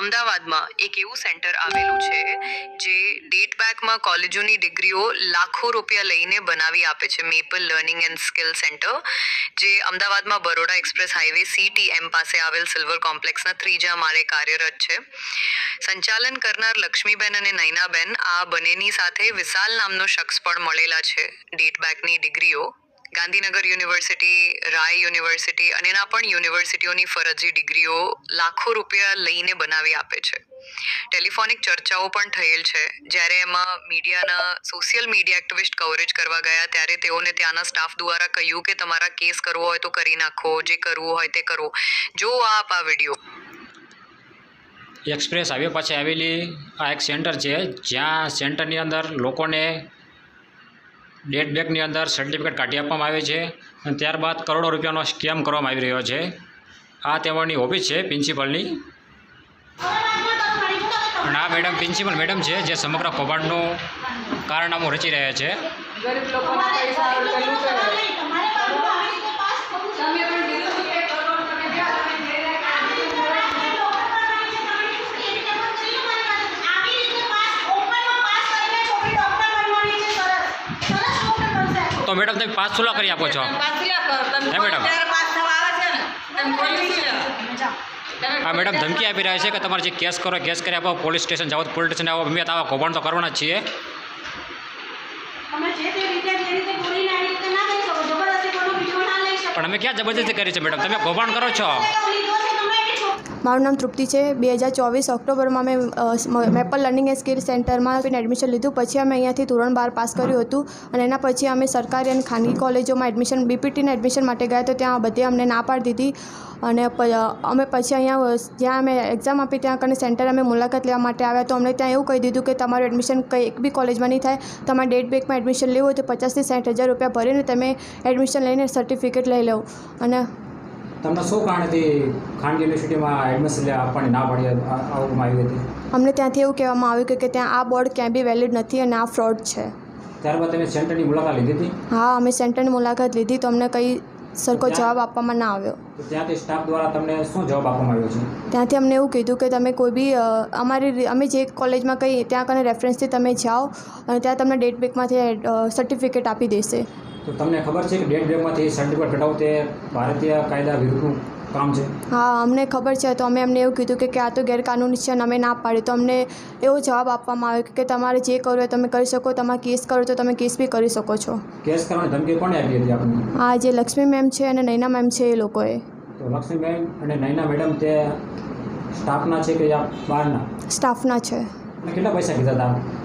અમદાવાદમાં એક એવું સેન્ટર આવેલું છે, જે ડેટ બેકમાં કોલેજોની ડિગ્રીઓ લાખો રૂપિયા લઈને બનાવી આપે છે maple learning and skill centre જે અમદાવાદમાં બરોડા એક્સપ્રેસ હાઈવે સીટીએમ પાસે આવેલ સિલ્વર કોમ્પ્લેક્સના ત્રીજા માળે કાર્યરત છે. સંચાલન કરનાર લક્ષ્મીબેન અને નૈનાબેન આ બંનેની સાથે વિશાલ નામનો શખ્સ પણ મળેલા છે. ડેટ બેકની ડિગ્રીઓ ગાંધીનગર યુનિવર્સિટી, રાય યુનિવર્સિટી અને એના પણ યુનિવર્સિટીઓની ફરજી ડિગ્રીઓ લાખો રૂપિયા લઈને બનાવી આપે છે. ટેલિફોનિક ચર્ચાઓ પણ થયેલ છે. જ્યારે એમાં મીડિયાના, સોશિયલ મીડિયા એક્ટિવિસ્ટ કવરેજ કરવા ગયા, ત્યારે તેઓને ત્યાંના સ્ટાફ દ્વારા કહ્યું કે તમારા કેસ કરવો હોય તો કરી નાખો, જે કરવું હોય તે કરો. જો આપ આ વીડિયો એક્સપ્રેસ હાઈવે પાસે આવેલી આ એક સેન્ટર છે, જ્યાં સેન્ટરની અંદર લોકોને ડેટ બેકની અંદર સર્ટિફિકેટ કાઢી આપવામાં આવે છે અને ત્યારબાદ કરોડો રૂપિયાનો સ્કેમ કરવામાં આવી રહ્યો છે. આ તેઓની ઓફિસ છે પ્રિન્સિપલની અને આ મેડમ પ્રિન્સિપલ મેડમ છે જે સમગ્ર કૌભાંડનું કારનામું રચી રહ્યા છે ગરીબ લોકોના પૈસા પેલું કરે તમે પણ કીધું હતું કે કરોડ તમે જ્યાં તમે જઈ રહ્યા તો મેડમ તમે પાસ સુલા કરી આપો છો. હે મેડમ? આ મેડમ ધમકી આપી રહ્યા છે કે તમારે જે કેસ કરો કેસ કરી આપો પોલીસ સ્ટેશન જાઓ પોલીસ સ્ટેશન આવો અમે આવા કૌભાંડ તો કરવાના છીએ. તમે જે તે રીતે જે રીતે બોલીને આવી રીતે ના લઈ શકો જબરદસ્તી કોઈનો વીડિયો ના લઈ શકો. પણ અમે ક્યાં જબરજસ્તી કરી છે મેડમ? તમે કૌભાંડ કરો છો લીધો છે તમે એની છોકરી મારું નામ તૃપ્તિ છે. બે હજાર ચોવીસ ઓક્ટોબરમાં મેં મેપલ લર્નિંગ એન્ડ સ્કિલ સેન્ટરમાં એડમિશન લીધું. પછી અમે અહીંયાથી ધોરણ બાર પાસ કર્યું હતું અને એના પછી અમે સરકારી અને ખાનગી કોલેજોમાં એડમિશન બીપીટીના એડમિશન માટે ગયા તો ત્યાં બધે અમને ના પાડી દીધી. અને અમે પછી અહીંયા જ્યાં અમે એક્ઝામ આપી ત્યાં કને સેન્ટર અમે મુલાકાત લેવા માટે આવ્યા તો અમને ત્યાં એવું કહી દીધું કે તમારું એડમિશન કંઈ એક બી કોલેજમાં નહીં થાય. તમારે ડેટ બેકમાં એડમિશન લેવું હોય તો પચાસથી સાઠ હજાર રૂપિયા ભરીને તમે એડમિશન લઈને સર્ટિફિકેટ લઈ લો. અને તમને શું કારણથી ખાનગી યુનિવર્સિટીમાં એડમિશન આપવાની ના પાડી આવવામાં આવી હતી? અમને ત્યાંથી એવું કહેવામાં આવ્યું કે કે ત્યાં આ બોર્ડ ક્યાંય બી વેલિડ નથી અને આ ફ્રોડ છે. ત્યારબાદ તમે સેન્ટરની મુલાકાત લીધી હતી? હા અમે સેન્ટરની મુલાકાત લીધી તો અમને કંઈ સરખો જવાબ આપવામાં ના આવ્યો. ત્યાંથી સ્ટાફ દ્વારા તમને શું જવાબ આપવામાં આવ્યો છે? ત્યાંથી અમને એવું કીધું કે તમે કોઈ બી અમારી અમે જે કોલેજમાં કંઈ ત્યાં કને રેફરન્સથી તમે જાઓ અને ત્યાં તમને ડેટ બેકમાંથી સર્ટિફિકેટ આપી દેશે. તો તમને ખબર છે કે ડેટ બેગમાંથી સર્ટિફિકેટ કઢાવું તે ભારતીય કાયદા વિરુદ્ધનું કામ છે? હા અમને ખબર છે. તો અમે એમને એવું કીધું કે આ તો ગેરકાનૂની છે અને અમે ના પાડી. તો અમને એવો જવાબ આપવામાં આવ્યો કે તમારે જે કરવું હોય તમે કરી શકો. તમારે કેસ કરો તો તમે કેસ બી કરી શકો છો. કેસ કરવાની ધમકી કોણે આપી હતી આપણને? આ જે લક્ષ્મી મેમ છે અને નૈના મેમ છે એ લોકોએ. તો લક્ષ્મીબેન અને નૈના મેડમ તે સ્ટાફના છે કે બહારના? સ્ટાફના છે. કેટલા પૈસા કીધા હતા?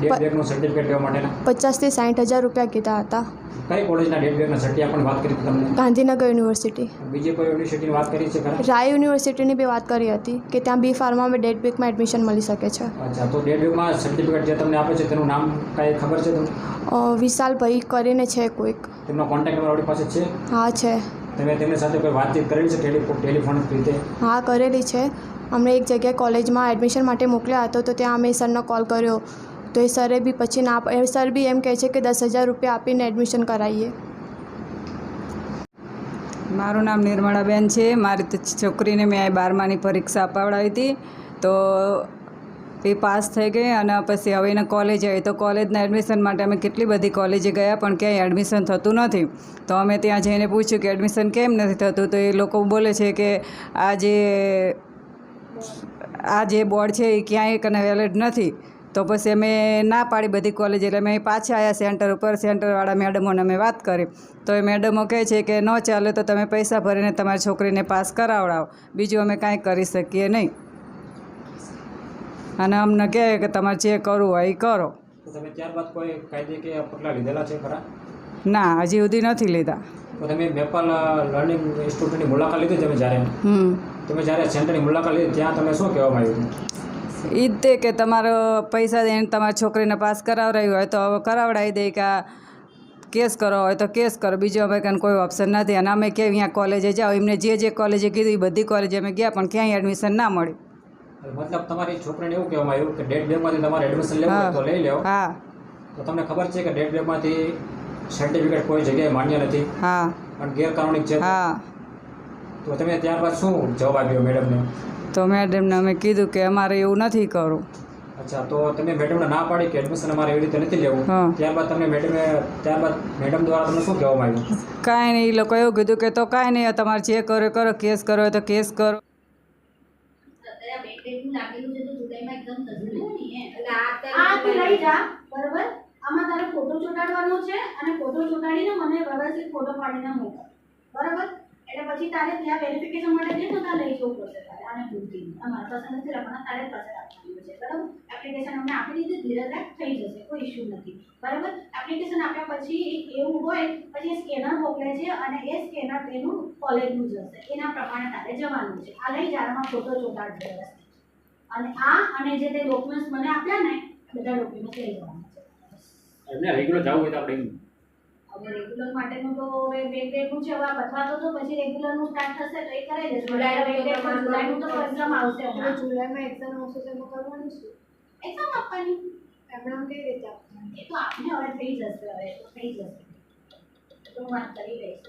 ડેટ પ- સર્ટિફિકેટ લેવા માટેના? પચાસથી સાઠ હજાર રૂપિયા કીધા હતા. કઈ કોલેજના ડેટ બેગના સર્ટી આપણને વાત કરી તમને? ગાંધીનગર યુનિવર્સિટી. બીજી કોઈ યુનિવર્સિટીની વાત કરી છે ખરા? રાય યુનિવર્સિટીની બી વાત કરી હતી કે ત્યાં બી ફાર્મામાં ડેટ બેકમાં એડમિશન મળી શકે છે. અચ્છા તો ડેટ બેગમાં સર્ટિફિકેટ જે તમને આપે છે તેનું નામ કાંઈ ખબર છે તમને? વિશાલભાઈ કરીને છે કોઈક. તેમનો કોન્ટેક્ટ નંબર આપણી પાસે છે? હા છે. તમે તેમની સાથે કોઈ વાતચીત કરેલી છે ટેલિફોન ટેલિફોનિક રીતે? હા કરેલી છે. અમને એક જગ્યાએ કોલેજમાં એડમિશન માટે મોકલ્યા હતો તો ત્યાં અમે સરનો કોલ કર્યો. તો એ સરે બી પછી ના એ સર બી એમ કહે છે કે દસ હજાર રૂપિયા આપીને એડમિશન કરાવીએ મારું નામ નિર્મળાબેન છે. મારી છોકરીને મેં બારમાની પરીક્ષા અપાવડાવી હતી. તો એ પાસ થઈ ગઈ અને પછી હવે એને કોલેજ આવી. તો કોલેજના એડમિશન માટે અમે કેટલી બધી કોલેજે ગયા, પણ ક્યાંય એડમિશન થતું નથી. તો અમે ત્યાં જઈને પૂછ્યું કે એડમિશન કેમ નથી થતું? તો એ લોકો બોલે છે કે આ જે આ જે બોર્ડ છે એ ક્યાંય કને વેલિડ નથી. તો પછી અમે ના પાડી બધી કોલેજ એટલે અમે પાછા આવ્યા સેન્ટર ઉપર. સેન્ટરવાળા મેડમોને અમે વાત કરી. તો એ મેડમો કહે છે કે ન ચાલે તો તમે પૈસા ભરીને તમારી છોકરીને પાસ કરાવડાવો. બીજું અમે કાંઈ કરી શકીએ નહીં. અને અમને કહે કે તમારે જે કરવું હોય એ કરો. તમે ત્યારબાદ કોઈ કાયદેકીય પગલાં લીધેલા છે ખરા? ના હજી સુધી નથી લીધા. તમે મેપલ લર્નિંગ ઇન્સ્ટિટ્યૂટની મુલાકાત લીધી તમે જ્યારે? તમે જ્યારે સેન્ટરની મુલાકાત લીધી ત્યાં તમે શું કહેવામાં આવ્યું એ જ તે કે તમારો પૈસા દઈને તમારી છોકરીને પાસ કરાવડાવી હોય તો હવે કરાવડાવી દે કે આ કેસ કરો હોય તો કેસ કરો. બીજું અમે કાંઈ કોઈ ઓપ્શન નથી. અને અમે કે અહીંયા કોલેજે જાઓ. એમને જે જે કોલેજે કીધું એ બધી કોલેજે અમે ગયા પણ ક્યાંય એડમિશન ના મળ્યું. મતલબ તમારી છોકરીને એવું કહેવામાં આવ્યું કે ડેટ બેમાંથી તમારે એડમિશન લેવું હોય તો લઈ લેવો હા. તો તમને ખબર છે કે ડેટ બેમાંથી સર્ટિફિકેટ કોઈ જગ્યાએ માન્ય નથી. હા. પણ ગેરકાનૂની છે. હા. તો તમે ત્યારબાદ શું જવાબ આપ્યો મેડમને? તો મેડમને અમે કીધું કે અમારે એવું નથી કરવું. અચ્છા તો તમે મેડમને ના પાડી કે એડમિશન અમારે એવી રીતે નથી લેવું? ત્યારબાદ તમને મેડમે ત્યારબાદ મેડમ દ્વારા તમને શું કહેવામાં આવ્યું? કાંઈ નહીં એ લોકો એવું કીધું કે તો કાંઈ નહીં તમારે જે કરો કરો કેસ કરો તો કેસ કરો. અત્યારે આ બેકડેટનું લાગેલું છે તો જુલાઈમાં એકદમ થશે નહીં એમ. આ તું લઈ જા. બરોબર? આમાં તારે ફોટો ચોંટાડવાનો છે અને ફોટો ચોંટાડીને મને વ્યવસ્થિત ફોટો પાડીને મોકલ. બરોબર? એટલે પછી તારે ત્યાં વેરિફિકેશન માટે જે બધા લઈ જવું પડશે તારે, આને પૂરતી અમારે પાસે નથી રાખવાના તારે પાસે રાખવાનું છે, બરાબર? એપ્લિકેશન અમને આપી દીધી, ધીરે ધીરે થઈ જશે, કોઈ ઇશ્યુ નથી. બરાબર? એપ્લિકેશન આપ્યા પછી એવું હોય, પછી સ્કેનર મોકલે છે અને એ સ્કેનર તેનું કોલેજનું જશે એના પ્રમાણે તારે જવાનું છે. આ લઈ જારમાં ફોટો ચોંટાડશે અને આ અને જે તે ડોક્યુમેન્ટ્સ મને આપ્યા ને બધા ડોક્યુમેન્ટ્સ લઈ જવાના છે. એમને રેગ્યુલર જવું હોય તો આપણે હવે રેગ્યુલર માટેનું તો હવે બે ડેટનું છે હવે આ તો પછી રેગ્યુલરનું સ્ટાર્ટ થશે તો એ કરાવી દેશું. જુલાઈનું જુલાઈનું તો એક્ઝામ આવશે જુલાઈમાં એક્ઝામ આવશે તો એમાં કરવાનું શું? એક્ઝામ આપવાની. એમણે કઈ રીતે આપવાની? એ તો આપને હવે થઈ જશે હવે તો થઈ જશે. તો હું વાત કરી લઈશ.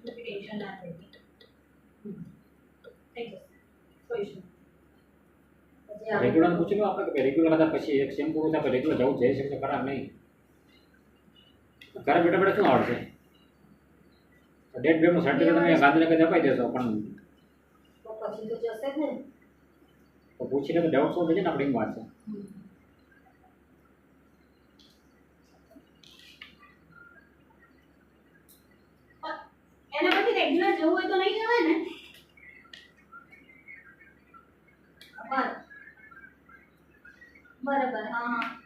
ટેન્શન ના થઈ થઈ જશે. કોઈ ઇશ્યુ રેગ્યુલર પૂછી લો આપણે કે રેગ્યુલર હતા પછી એક સેમ પૂરું થાય રેગ્યુલર જવું જઈ શકશે ખરા નહીં? ઘરે બેઠા બેઠા શું આવડશે? ડેટ બેનું સર્ટિફિકેટ તમે ગાંધીનગર અપાઈ દેશો પણ પછી તો જશે ને. તો પૂછીને તો ડાઉટ શું થશે ને આપણી વાત છે. એને પછી રેગ્યુલર જવું હોય તો નહીં જવાય ને? બરાબર. હા.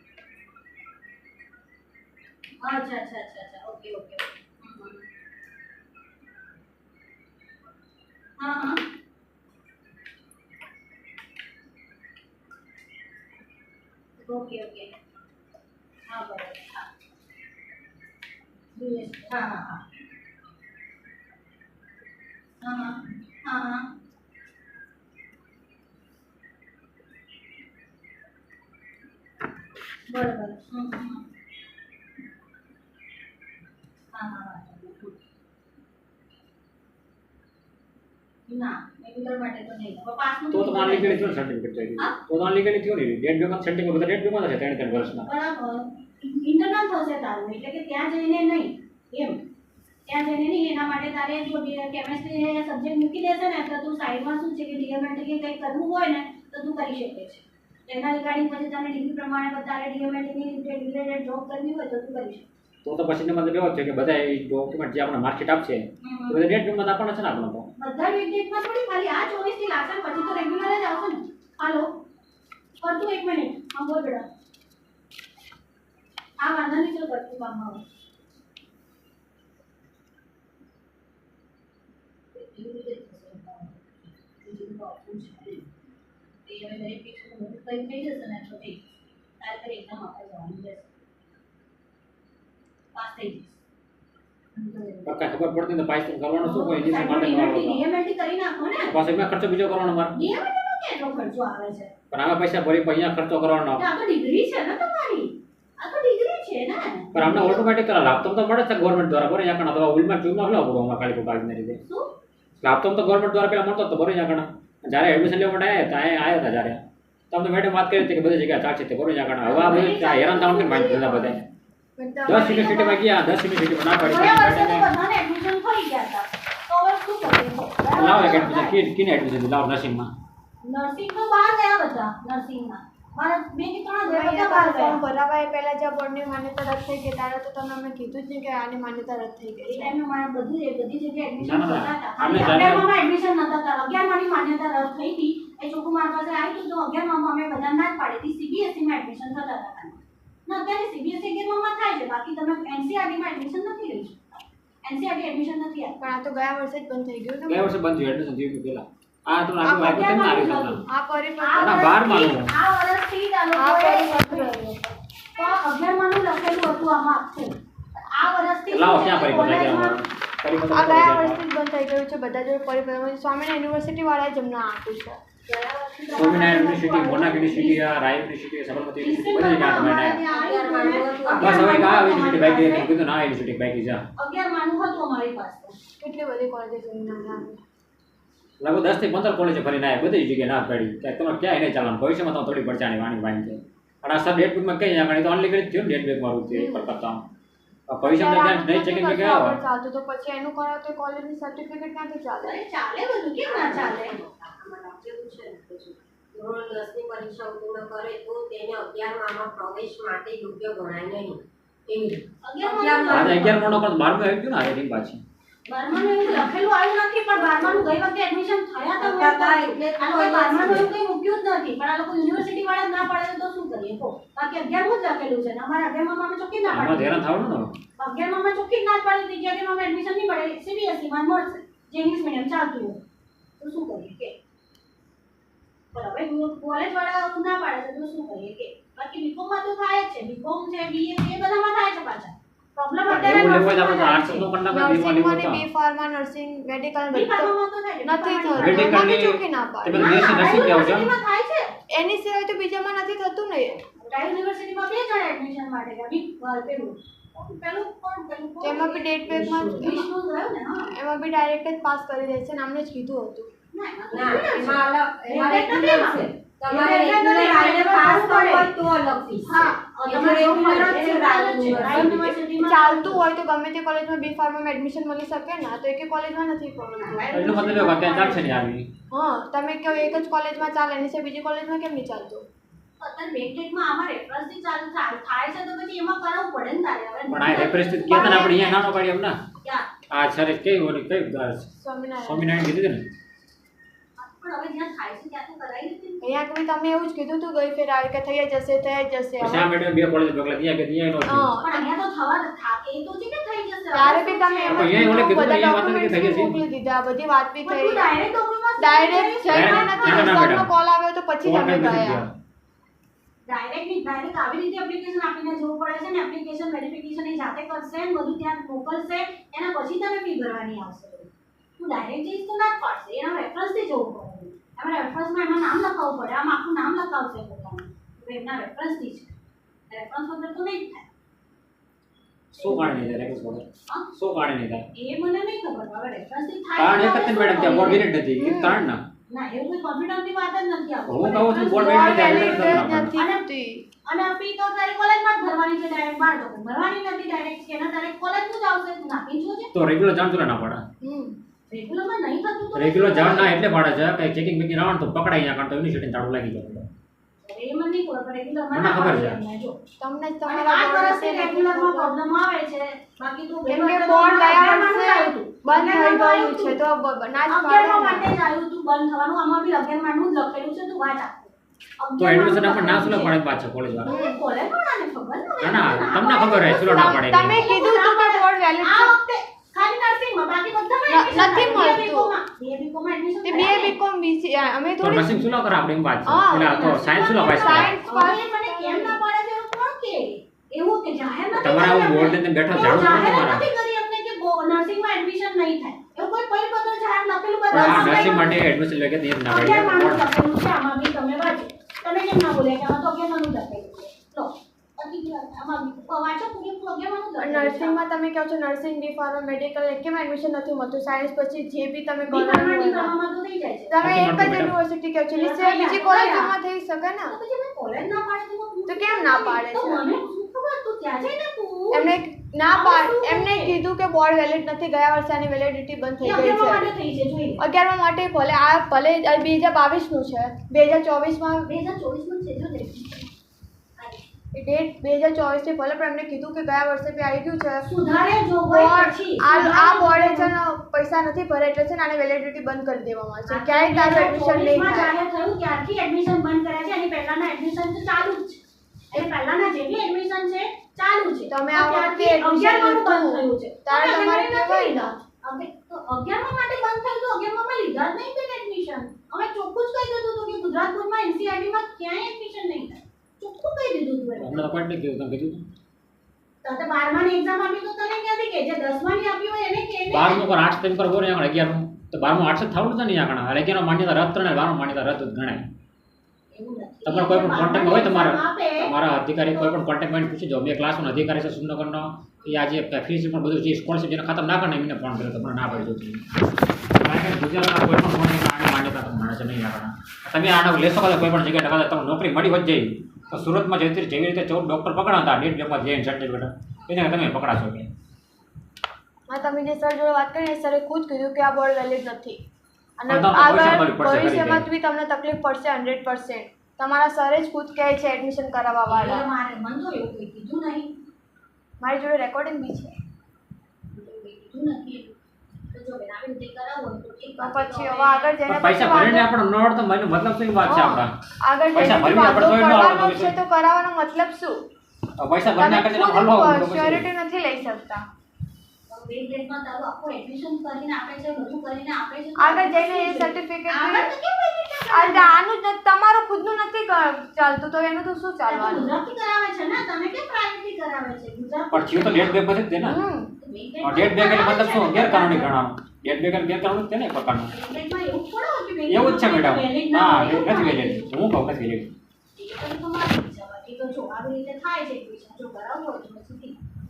અચ્છા અચ્છા અચ્છા અચ્છા. Okay okay. હા હા. ઓકે ઓકે હા, બરાબર. હા હા. હા હા. હા હા. બરાબર. હમ હમ હમ. હા હા હા હમ. ના માટે તો નહીં. હવે પાસનું તો તો અનલીગલી થયું સર્ટિફિકેટ થઈ ગયું તો તો અનલીગલી થયું નહીં ડેટ બેમાં સર્ટિફિકેટ બધા ડેટ બેમાં છે ત્રણ ત્રણ વર્ષના. બરાબર. ઇન્ટરનલ થશે તારું એટલે કે ત્યાં જઈને નહીં. એમ. ત્યાં જઈને નહીં એના માટે તારે જો કેમેસ્ટ્રી સબ્જેક્ટ મૂકી દેશે ને તો તું સાઈડમાં શું છે કે ડીએમએન્ટ કે કંઈ કરવું હોય ને તો તું કરી શકે છે. એના રિગાર્ડિંગ પછી તને ડિગ્રી પ્રમાણે તારે રીતે રિલેટેડ જોબ કરવી હોય તો તું કરી શકે. તો તો પછી મતલબ એવો છે કે બધા ડોક્યુમેન્ટ જે આપણે માર્કશીટ આપશે તો બધા ડેટ બેમાં આપણને છે ને આપણે તો. બધા ડેટમાં થોડી ખાલી. આ ચોવીસથી લાગશે પછી તો રેગ્યુલર જ આવશે ને. હાલો. કરતું એક મિનિટ હા બોલ બેટા. આ વાંધો નહીં ચાલ કરતું કામ તો નહીં. એ હવે verification બધું કંઈ થઈ જશે ને તો એક તારે એકદમ આપણે જવાનું રહેશે. પાસ થઈ જઈશ. પણ ખબર પડતી ને પાસ કરવાનું શું કોઈ એની માટે કરવાનું કરી નાખો ને. પાછો એમાં ખર્ચો બીજો કરવાનો મારે. માં કેટલો ખર્ચો આવે છે? પણ આમાં પૈસા ભરી પછી અહીંયા ખર્ચો કરવાનો આ તો ડિગ્રી છે ને તમારી. આ તો ડિગ્રી છે ને. પણ અમને ઓટોમેટિક લાભ તો મળે છે ગવર્મેન્ટ દ્વારા. બરાબર અહીંયા કણા તો ઉલમાં ચૂમાં ખલો પડો અમાર ખાલી કોઈ રીતે શું? લાભ તો ગવર્નમેન્ટ દ્વારા પેલા મળતો તો બરોબર અહીંયા કણા જ્યારે એડમિશન લેવા માટે આવ્યા ત્યાં આવ્યા હતા જ્યારે. તમને મેડમ વાત કરી હતી કે બધી જગ્યાએ ચાલશે તે બરોબર કણા હવે આ બધું હેરાન થવાનું કે માહિતી બધા બધા પણ દસ યુનિવર્સિટી યુનિવર્સિટીમાં ગયા દસ યુનિવર્સિટી ના પડી એડમિશન થઈ ગયા હતા. તો હવે શું કરીએ? લાવો એક એડમિશન કી કીને એડમિશન લાવો નર્સિંગમાં નર્સિંગ તો બહાર ગયા બધા નર્સિંગમાં મારા બે કે ત્રણ ગયા બધા બહાર ગયા. એ પહેલાં બોર્ડની માન્યતા રદ થઈ ગઈ ત્યારે તો તમે અમને કીધું જ નહીં કે આની માન્યતા રદ થઈ ગઈ છે. ટાઈમે મારે બધી બધી જગ્યાએ એડમિશન ના, ના, હતા. અગિયારમાં એડમિશન નતા થતા. અગિયારમાંની માન્યતા રદ થઈ હતી. એ ચોખ્ખું મારા પાસે આવ્યું હતું. તો અગિયારમાં અમે બધા ના જ પાડી હતી. સીબીએસઈ માં એડમિશન થતા હતા. અત્યારે સીબીએસઈ અગિયારમાં થાય છે બાકી તમે એનસીઆરટી માં એડમિશન નથી લઈ શકતા. એનસીઆરટી એડમિશન નથી આપતા. પણ આ તો ગયા વર્ષે જ બંધ થઈ ગયું ગયા વર્ષે બંધ થયું એડમિશન થયું હતું પહેલા આ તો આ આપ્યું આપ્યું કેમ ના આવી આ પરિપત્ર આ ના, બારમાં વર્ષથી- આ વર્ષથી જ આ આ પરિપત્ર તો આ અગિયારમાંનું લખેલું હતું આમાં આખું. આ વર્ષથી લાવો ક્યાં પરિપત્ર ગયા આ ગયા? વર્ષથી જ બંધ થઈ ગયું છે બધા જોડે પરિપત્ર સ્વામિનારાયણ યુનિવર્સિટી વાળા જ અમને આપ્યું છે. Swaminarayan university Monark university Rai university Sabarmati university બધી જગ્યાએ તમે બસ હવે એક યુનિવર્સિટી બાઈક પાસે. કીધું ના યુનિવર્સિટી બાકી જા અગિયારમાંનું હતું અમારી પાસે. કેટલી બધી કોલેજો લગભગ દસથી પંદર કોલેજો ફરીને આવ્યા બધી જગ્યાએ ના પાડી. કે તમે ક્યાં નહીં ચાલવાનું ભવિષ્યમાં તમે થોડી પડચાણી વાણી વાણી છે અને આ સર ડેટ બુકમાં કઈ આગળ તો અનલિમિટેડ થયું ડેટ બુક મારું પર કરતા ભવિષ્યમાં ત્યાં નહીં ચેકિંગ કે આગળ ચાલતું તો પછી એનું કરો તો કોલેજની સર્ટિફિકેટ ક્યાંથી ચાલે? અરે ચાલે બધું કેમ ના ચાલે? કેવું છે? ધોરણ દસની પરીક્ષા ઉત્તીર્ણ કરે તો તેને અગિયારમાં પ્રવેશ માટે યોગ્ય ગણાય નહીં. એવી. અગિયારમાં પણ બારમું આવી ગયું ને આ રેટિંગ પાછી. બારમાનું એવું લખેલું આવ્યું નથી પણ બારમાનું ગઈ વખતે એડમિશન થયા તો હતા એટલે આ કોઈ બારમાનું એવું કંઈ મૂક્યું જ નથી પણ આ લોકો યુનિવર્સિટી વાળા ના પાડે તો શું કરીએ કહો. બાકી અગિયારમું જ લખેલું છે ને અમારા અગિયારમાં અમે ચોખ્ખી ના પાડે ધ્યાન થવાનું ને અગિયારમાં અમે ચોખ્ખી જ ના પાડે તો અગિયારમાં એડમિશન નહીં પડે સીબીએસઈ માં મળશે જે ઇંગ્લિશ મીડિયમ ચાલતું હોય. તો શું કરીએ કે? પણ હવે કોલેજ વાળા ના પાડે છે તો શું કરીએ કે? બાકી બીકોમમાં તો થાય જ છે બીકોમ છે બીએ એ બધામાં થાય છે પાછા. પ્રોબ્લેમ અત્યારે કરી બી ફાર્મા નર્સિંગ મેડિકલ થાય છે. નથી થતું. ની- પાડે. નર્સિંગ થાય એની સિવાય તો બીજામાં નથી થતું ને. યુનિવર્સિટીમાં બે જણ એડમિશન માટે ગયા. પેલું. પેલું કોણ? પેલું કોણ? તેમાં બી ડેટ એમાં બી ડાયરેક્ટ જ પાસ કરી દે છે ને અમને જ કીધું હતું. તમારે પાસ પડે. તો અલગ ફીસ હા તમારે તો regular regular જ જ છે, ચાલતું હોય તો ગમે તે કોલેજમાં બી ફાર્મમાં એડમિશન મળી શકે ને તો એક કોલેજમાં નથી પડતું એટલું મતલબ કે ચાલશે ને આવી. હા તમે કહો એક જ કોલેજમાં ચાલે એની છે બીજી કોલેજમાં કેમ નહીં ચાલતું? અત્યારે મેટ્રિકમાં આમાં રેફરન્સથી ચાલુ થાય થાય છે તો પછી એમાં કરાવવું પડે ને તારે પણ આ રેપ્રેઝેન્ટ કહેતા આપણે અહીંયા નાનો પાડી એમ ના? આ સરે કઈ ઓલી કઈ સ્વામિનારાયણ. સ્વામિનારાયણ કીધું ને? અહીંયા કभी તમે એવું જ કીધું તું ગઈ ફેર આવી કે થઈ જ જશે થઈ જશે પછી આ મેડમ બે કોલેજ પગલા ત્યાં કે ત્યાં નહોતી. હા. પણ અહીંયા તો થવા થાકે એ તો છે કે થઈ જશે ત્યારે કે તમે એમ અહીંયા ઓલે કીધું બધા અહીંયા વાત નથી થઈ જશે. મોકલી દીધા બધી વાત બી થઈ direct document ડાયરેક્ટ જઈને નથી. કોલ આવ્યો તો પછી તમે ગયા. ડાયરેક્ટ ડાયરેક્ટ આવી રીતે એપ્લિકેશન આપીને જવું પડે છે ને એપ્લિકેશન વેરિફિકેશન એ જાતે કરશે ને બધું ત્યાં મોકલશે એના પછી તમે ફી ભરવાની આવશે. તું ડાયરેક્ટ જઈશ તો ના જ પાડશે એના રેફરન્સથી જવું પડે એમાં રેફરન્સમાં એમાં નામ લખાવવું પડે આમ આખું નામ લખાવશે પોતાનું એમના રેફરન્સ છે. રેફરન્સ વગર તો નહીં થાય. શું કારણ નહીં થાય વગર? શું કારણ નહીં થાય એ મને નહીં ખબર. હવે રેફરન્સ થાય કારણ એક તો જ મેડમ ત્યાં બોર્ડ કરીએ? નથી. એ કારણ ના. ના એવું કોઈ કોન્ફિડન્સની વાત જ નથી આવતી હું કહું છું બોર્ડ બોર્ડ નથી વેલિડ આપણે નથી થતી. અને ફી તો તારી કોલેજમાં જ ભરવાની છે ડાયરેક્ટ બાર તો. ભરવાની નથી ડાયરેક્ટ છે. એના તારે કોલેજનું જ આવશે. તું નાખી તો રેગ્યુલર જાણ તો ના પડે. હમ. રેગ્યુલરમાં નહીં થતું તો રેગ્યુલર જાણ ના એટલે પડે છે. કે ચેકિંગ બેકિંગ રાવણ તો પકડાઈ જાય કારણ તો યુનિવર્સિટી તાળું લાગી જાય. એ મને નહીં ખબર પણ રેગ્યુલરમાં મને ખબર છે. જો. તમને તમારા હશે રેગ્યુલરમાં પ્રોબ્લેમ આવે છે. બાકી તો તો અગિયારમાં વર્ષે આવ્યું હતું. બંધ થઈ ગયું છે તો ના જ પાડે માટે જ આવ્યું તું બંધ થવાનું. આમાં બી અગિયારમાંનું જ લખેલું છે તું વાત આખું. તો એડમિશન આપણે ના સુલે પડે પાછા કોલેજ વાળા? કોલેજ વાળાને ખબર? ના ના તમને ખબર હે સુલો ના પડે તમે કીધું હતું કે બોર્ડ વેલિડ આ છે. વખતે ખાલી નર્સિંગમાં બાકી બધામાં નથી મળતું. તે થાય. બીકોમ બીસી અમે થોડી નર્સિંગ સુલો કરે આપણે એમ વાત છે. એટલે તો સાયન્સ સુલો પાસ સાયન્સ હવે મને કેમ ના પાડે છે? કોણ કે? એવું કે જાહેર નથી તમારે આવું બોર્ડ અમને. બેઠો એવું જાણવું પડે નથી કરી અમને કે નર્સિંગમાં એડમિશન નહીં થાય. એવું કોઈ પરિપત્ર જાહેર લખેલું પણ નર્સિંગ માટે એડમિશન લેકે તે ના પડે. આમાં બી તમે વાંચો. તમે કેમ ના બોલ્યા? કે આ તો અગિયાર માનું લખેલું છે. લો. નર્સિંગમાં તમે કહો છો નર્સિંગ બી ફાર્મ મેડિકલ એકેમાં એડમિશન નથી મળતું? સાયન્સ પછી જે બી તમે તમે એક જ યુનિવર્સિટી કહો છો. બીજી કોલેજમાં થઈ શકે ને? તો પછી મેં કોલેજ ના પાડે તો હું તો કેમ ના પાડે છે? એમને ના પાડ એમને કીધું કે બોર્ડ વેલિડ નથી. ગયા વર્ષે વેલિડિટી બંધ થઈ ગઈ છે. અગિયારમા માટે ભલે આ ભલે બે હજાર બાવીસનું છે. બે હજાર ચોવીસમાં બે હજાર છે જો. ડેટ બે હજાર ચોવીસથી ભલે પણ એમને કીધું કે ગયા વર્ષે બી આવી ગયું છે. સુધારે જોગવાઈ આ બોર્ડે છે ને પૈસા નથી ભરે એટલે છે ને આને વેલિડિટી બંધ કરી દેવામાં આ ક્યાંય તારું એડમિશન નહીં 2024 માં થાય ક્યારથી એડમિશન બંધ કર્યા છે. એની પહેલાના એડમિશન તો ચાલુ જ. છે એ પહેલાના જેટલી એડમિશન છે ચાલુ છે તમે આ વખતે એડમિશન admission 11 માં લીધું. બંધ થયું છે. તારે તમારે અગિયારમાં કહેવાય તો 11 માટે બંધ થયું તો 11 લીધા જ નહીં તેને એડમિશન અમે ચોખ્ખું જ કહી દીધું હતું કે ગુજરાત બોર્ડમાં એનસીઆરટી માં ક્યાંય એડમિશન નહીં થાય. ચોખ્ખું કહી દીધું હતું હમણાં તો કોઈ તમે કીધું તો બારમાની એક્ઝામ આપી તો તને ક્યાંથી કે? જે દસમાની આપી હોય એને કે બારમું પર આઠ તેમ પર બોરે અગિયારમું. તો બારમું આઠ જ થવાનું છે ને આગળ? અગિયારનો માન્યતા રદ ત્રણે બારમું માન્યતા રદ ગણાય. તમારો કોઈ પણ કોન્ટેક્ટ હોય તમારા. તમારા અધિકારી કોઈ પણ કોન્ટેક્ટમાં પૂછી દો મેં ક્લાસનો અધિકારી છે સુંદરનગરનો એ આજે ફીસ પણ બધું જે સ્કોલરશીપ જેને ખતમ ના કરે એમને ફોન કર્યો તમને ના પાડી દઉં કારણ કે ગુજરાતના કોઈ પણ ફોન આને માન્યતા તમને મળે છે નહીં આપણા તમે આને લેશો કદાચ કોઈ પણ જગ્યાએ તમને નોકરી મળી વધ જાય તો સુરતમાં જેવી જેવી રીતે ચૌદ ડૉક્ટર પકડાતા ડેટ પેપર જઈને સર્ટિફિકેટ એને તમે પકડાશો કે? હા તમે જે સર જોડે વાત કરી ને સરે ખુદ કીધું કે આ બોર્ડ વેલિડ નથી. અને આગળ ભવિષ્યમાં બી તમને તકલીફ પડશે હંડ્રેડ પર્સન્ટ તમારા સરે જ ખુદ કહે છે એડમિશન કરાવવા વાળા મારે મને તો એવું કીધું નહીં? મારી જોડે રેકોર્ડિંગ બી છે. કીધું નથી જો બેન આવી રીતે કરાવવું હોય તો ઠીક પછી હવે આગળ જઈને પૈસા ભરીને આપણે આપણો ન તો મને મતલબ શું વાત છે આપણા? આગળ પૈસા ભરીને આપણે તો આવડતો જ કરાવવાનો મતલબ શું? પૈસા ભરીને આપણે હલવા નથી લઈ શકતા. બે ગ્રેડમાં તારું આખું એડમિશન કરીને આપે છે બધું કરીને આપે છે આગળ જઈને એ આગળ સર્ટિફિકેટ તો કેમ એડમિશન આનું જ નથી- તમારું ખુદનું નથી ચાલતું તો એનું તો શું ચાલવાનું? ગુજરાતી કરાવે છે ને તમે કેમ પ્રાઇવેટલી કરાવે છે? ગુજરાત પણ થયું તો ડેટ બેગ પછી જ ને. ડેટ એટલે મતલબ શું ગેરકાનૂની ગણવાનું ડેટ બેગ એટલે ગેરકાનૂની જ છે ને એક પ્રકારનું. એવું જ છે મેડમ. હા નથી વેલિડ હું કહું નથી વેલિડ. બાકી.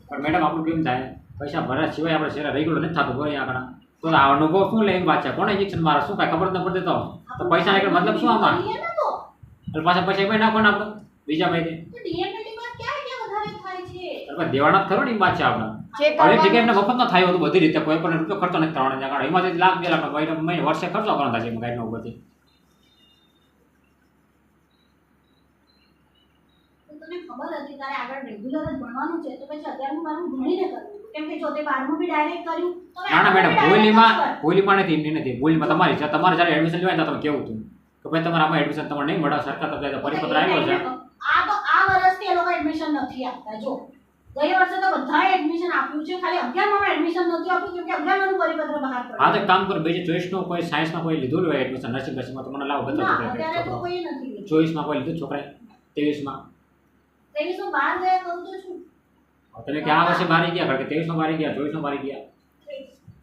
પણ મેડમ આપણું કેમ થાય. પૈસા ભર્યા સિવાય આપણે શેરા રેગ્યુલર નથી થતું હોય આગળ. તો આ અનુભવ શું લે એમ વાત છે કોને ઇન્જેક્શન મારે? શું કાંઈ ખબર ન પડતી તો? તો પૈસા એટલે મતલબ શું આમાં? એટલે પાછા પૈસા એમાં નાખો ને આપણે? બીજા ભાઈ એટલે દેવાના ખરો ને વાત છે આપણે. જે હરેક જગ્યાએ એમને મફત ન થાય હતું બધી રીતે કોઈ પણ રૂપિયો ખર્ચો નથી કરવાનો કારણ એમાં લાખ બે લાખ મહિને વર્ષે ખર્ચો કરવાનો થાય છે એમાં ઉપરથી. તને ખબર હતી તારે આગળ રેગ્યુલર જ ભણવાનું છે તો પછી અગિયારમું મારું ભણીને કરવું. કેમ કે જો તે બારમું બી ડાયરેક્ટ કર્યું તો ના ના મેડમ બોલીમાં બોલીમાં નથી એમની નથી બોલીમાં તમારી છે. તમારે જ્યારે એડમિશન લેવાય તમે કેવું હતું? કે ભાઈ તમારે આમાં એડમિશન તમારે નહીં મળે સરકાર તરફથી પરિપત્ર આવ્યો છે. આ તો આ વર્ષથી એ લોકો એડમિશન નથી આપતા. જો ગયા વર્ષે તો બધાએ એડમિશન આપ્યું છે. ખાલી અગિયારમાં એડમિશન નથી આપ્યું કેમ કે અગિયારમાનું પરિપત્ર બહાર હા તો કામ કરો બે ચોઈસનું કોઈ સાયન્સમાં કોઈ લીધું હોય એડમિશન નર્સિંગ નર્સિંગમાં તો મને લાવો બતાવો અત્યારે તો કોઈ નથી ચોવીસમાં કોઈ લીધું? છોકરાએ? ત્રેવીસમાં? ત્રેવીસમાં બહાર ગયા કરું તો છું. તમે કે આ વર્ષે મારી ગયા? કારણ કે ત્રેવીસમાં મારી ગયા ચોવીસમાં મારી ગયા.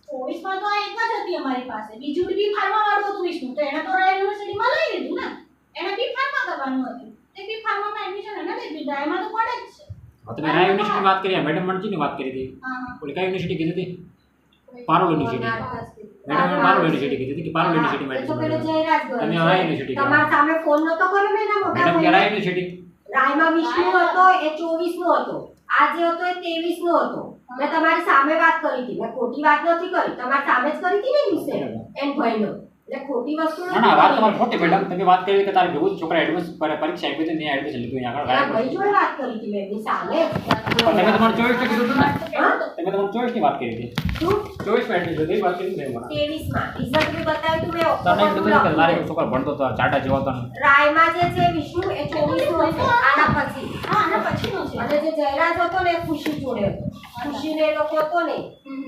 ચોવીસમાં તો આ એક જ હતી અમારી પાસે. બીજું બી ફાર્મા વાળું હતું વિષ્ણુ. તો એને તો રોયલ યુનિવર્સિટીમાં લઈ લીધું ને. એને બી ફાર્મા કરવાનું હતું. તે બી ફાર્મામાં એડમિશન એને લઈ લીધું. એમાં તો પડે છે. તમે રાય યુનિવર્સિટીની વાત કરી? મેડમ મણજીની વાત કરી હતી. ઓલી કઈ યુનિવર્સિટી કીધી હતી? Parul university madam Parul. University કીધી હતી કે પારોલ તમે રાય યુનિવર્સિટી તમારા સામે ફોન નતો કર્યો ને એના મોટા મેડમ રાય યુનિવર્સિટી રાયમાં વિષ્ણુ હતો એ ચોવીસ નો હતો. આ જે હતો એ ત્રેવીસ નો હતો. મેં તમારી સામે વાત કરી હતી. મેં ખોટી વાત નથી કરી. તમારી સામે જ કરી હતી ને એ એમ ભાઈનો એટલે ખોટી વસ્તુ ના ના વાત તમારી ખોટી. મેડમ તમે વાત કરી કે તારે ભેગું જ છોકરા એડમિશન પરીક્ષા આપી હતી ને એડમિશન લીધું આગળ ભાઈ જોડે વાત કરી હતી મેં એમની તમે તમારે ચોવીસ કીધું હતું ને? તમે તમારે ચોવીસની વાત કરી હતી. શું? ચોવીસમાં એડમિશન લીધી વાત કરી હતી મને ત્રેવીસમાં રિઝલ્ટ બી બતાવ્યું તું મેં તને કીધું કે મારે એક છોકરો ભણતો હતો ચાટા જેવો હતો રાયમાં જે છે વિષ્ણુ એ ચોવીસ નો છે આના પછી. હા આના પછીનો છે. અને જે જયરાજ હતો ને ખુશી જોડે હતો. ખુશી ને લોકો હતો ને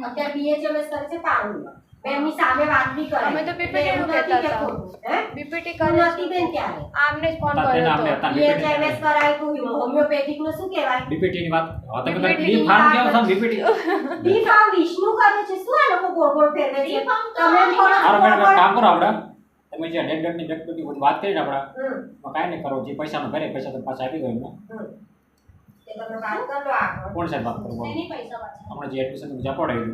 અત્યારે બીએચએમએસ કરે છે પારુલમાં. મેં એમની સામે વાત બી કરે. અમે તો PPT નું કહેતા હતા. હે? બીપીટી કરે નથી બેન ત્યારે. આમને જ ફોન કર્યો હતો બીએચએમએસ કરાય તો હોમિયોપેથિકનું શું કહેવાય? બીપીટી ની વાત હવે તમે બી ફાર્મ વાત કેવો છો બીપીટી બી ફાર્મ વિષ્ણુ કરે છે. શું આ લોકો ગોળ ગોળ ફેરવે છે? તમે કરો છો મેડમ કામ કરો આપણે તમે જે નેટ ડેટની બેક બધી વાત કરી ને આપણે કાંઈ નહીં કરો. જે પૈસાનો ભરે પૈસા તમે પાછા આપી દો એમને. તમે વાત કોણ સાહેબ વાત કરો પૈસા હમણાં જે એડમિશન જ્યાં પડાવી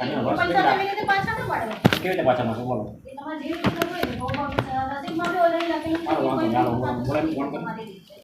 અને વર્ષ કેટલા કેવી રીતે પાછા મળશે બોલો? તમારે જે રીતે કરવું હોય એ બહુ બહુ સરળતાથી બી ઓલરેડી લખેલું ફોન કરો.